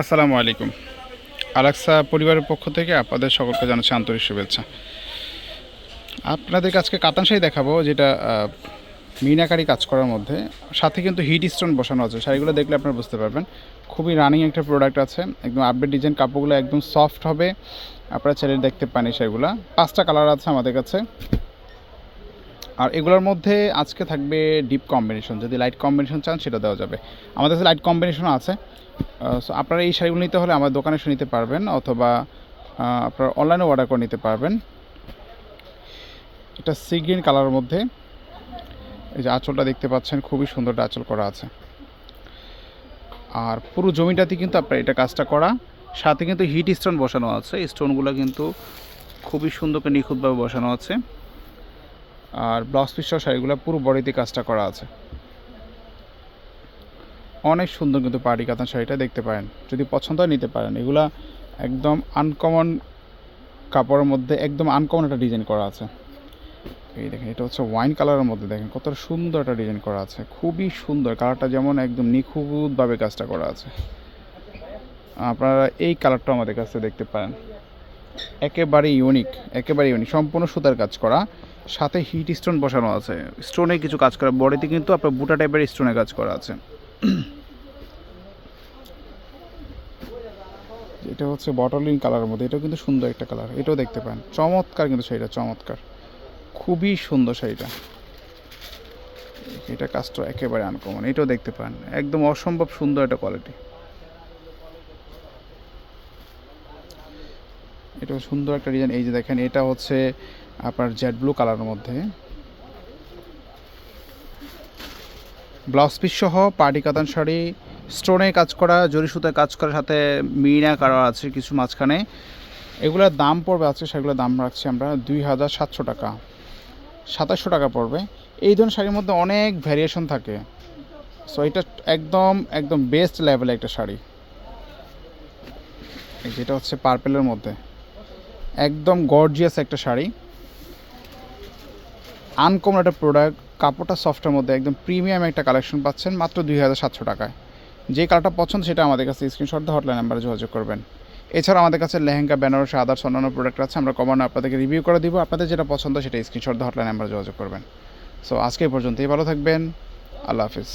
আসসালামু আলাইকুম। আলাক্সা পরিবারের পক্ষ থেকে আপনাদের সকলকে জানাচ্ছি আন্তরিক শুভেচ্ছা। আপনাদেরকে আজকে কাতান শাড়ি দেখাবো, যেটা মিনাকারি কাজ করার মধ্যে। সাথে কিন্তু হিট স্টোন বসানো আছে, শাড়িগুলো দেখলে আপনারা বুঝতে পারবেন। খুবই রানিং একটা প্রোডাক্ট আছে, একদম আপডেট ডিজাইন কাপড়গুলো একদম সফট হবে। আপনারা ছেলে দেখতে পান এই শাড়িগুলো। পাঁচটা কালার আছে আমাদের কাছে। আর এগুলোর মধ্যে আজকে থাকবে ডিপ কম্বিনেশন যদি লাইট কম্বিনেশন চান সেটা দেওয়া যাবে। আমাদের কাছে লাইট কম্বিনেশনও আছে। সো আপনারা এই শাড়িগুলো নিতে হলে আমার দোকানে এসে নিতে পারবেন, অথবা আপনারা অনলাইনে অর্ডার করে নিতে পারবেন। এটা সি গ্রিন কালারের মধ্যে। এই যে আঁচলটা দেখতে পাচ্ছেন, খুবই সুন্দর আঁচল করা আছে। আর পুরো জমিটাতে কিন্তু আপনার এটা কাজটা করা। সাথে কিন্তু হিট স্টোন বসানো আছে। স্টোনগুলো কিন্তু খুবই সুন্দর করে নিখুঁতভাবে বসানো আছে। আর ব্লাউজ পিসটাও শাড়িগুলো পুরো বডিতে কাজটা করা আছে। অনেক সুন্দর কিন্তু পার্টি কাতান শাড়িটা দেখতে পারেন। যদি পছন্দ হয় নিতে পারেন। এগুলা একদম আনকমন কাপড়ের মধ্যে একদম আনকমন একটা ডিজাইন করা আছে। এই দেখেন, এটা হচ্ছে ওয়াইন কালারের মধ্যে দেখেন কত সুন্দর একটা ডিজাইন করা আছে। খুবই সুন্দর কালারটা যেমন একদম নিখুঁতভাবে কাজটা করা আছে। আপনারা এই কালারটা আমাদের কাছে দেখতে পারেন। একেবারে ইউনিক একেবারে ইউনিক সম্পূর্ণ সুতার কাজ করা, সাথে হিট স্টোন বসানো আছে। স্টোনে কিছু কাজ করা, বডিতে কিন্তু আপনার বুটা টাইপের স্টোনে কাজ করা আছে। এটা হচ্ছে বটলিং কালারের মধ্যে, এটাও কিন্তু সুন্দর একটা কালার এটাও দেখতে পান। চমৎকার কিন্তু শাড়িটা, চমৎকার। খুবই সুন্দর শাড়িটা। এটা কাজটা একেবারে আনকমন এটাও দেখতে পান। একদম অসম্ভব সুন্দর একটা কোয়ালিটি এটাও সুন্দর একটা ডিজাইন। এই যে দেখেন, এটা হচ্ছে আপনার জেড ব্লু কালারের মধ্যে। ব্লাউজ পিস সহ পার্টি কাতান শাড়ি স্টোনে কাজ করা, জরি সুতায় কাজ করার সাথে মিনা করা আছে কিছু মাঝখানে। এগুলোর দাম পড়বে আছে, সেগুলোর দাম রাখছি আমরা দুই হাজার সাতশো টাকা। সাতাশশো টাকা পড়বে। এই ধরনের শাড়ির মধ্যে অনেক ভ্যারিয়েশন থাকে। সো এটা একদম একদম বেস্ট লেভেলের একটা শাড়ি। যেটা হচ্ছে পার্পেলের মধ্যে। একদম গর্জিয়াস একটা শাড়ি। আনকমন একটা প্রোডাক্ট কাপড়টা সফটের মধ্যে একদম প্রিমিয়াম একটা কালেকশন পাচ্ছেন মাত্র দুই হাজার সাতশো টাকায়। যে কালারটা পছন্দ সেটা আমাদের কাছে স্ক্রিনশট দিয়ে হটলাইন নাম্বারে যোগাযোগ করবেন। এছাড়া আমাদের কাছে লেহেঙ্গা, বেনারসি আদার্স অন্যান্য প্রোডাক্ট আছে, আমরা কমানো আপনাদেরকে রিভিউ করে দিব। আপনাদের যেটা পছন্দ সেটা স্ক্রিনশট দিয়ে হটলাইন নাম্বারে যোগাযোগ করবেন। সো আজকে পর্যন্তই। ভালো থাকবেন। আল্লাহ হাফিজ।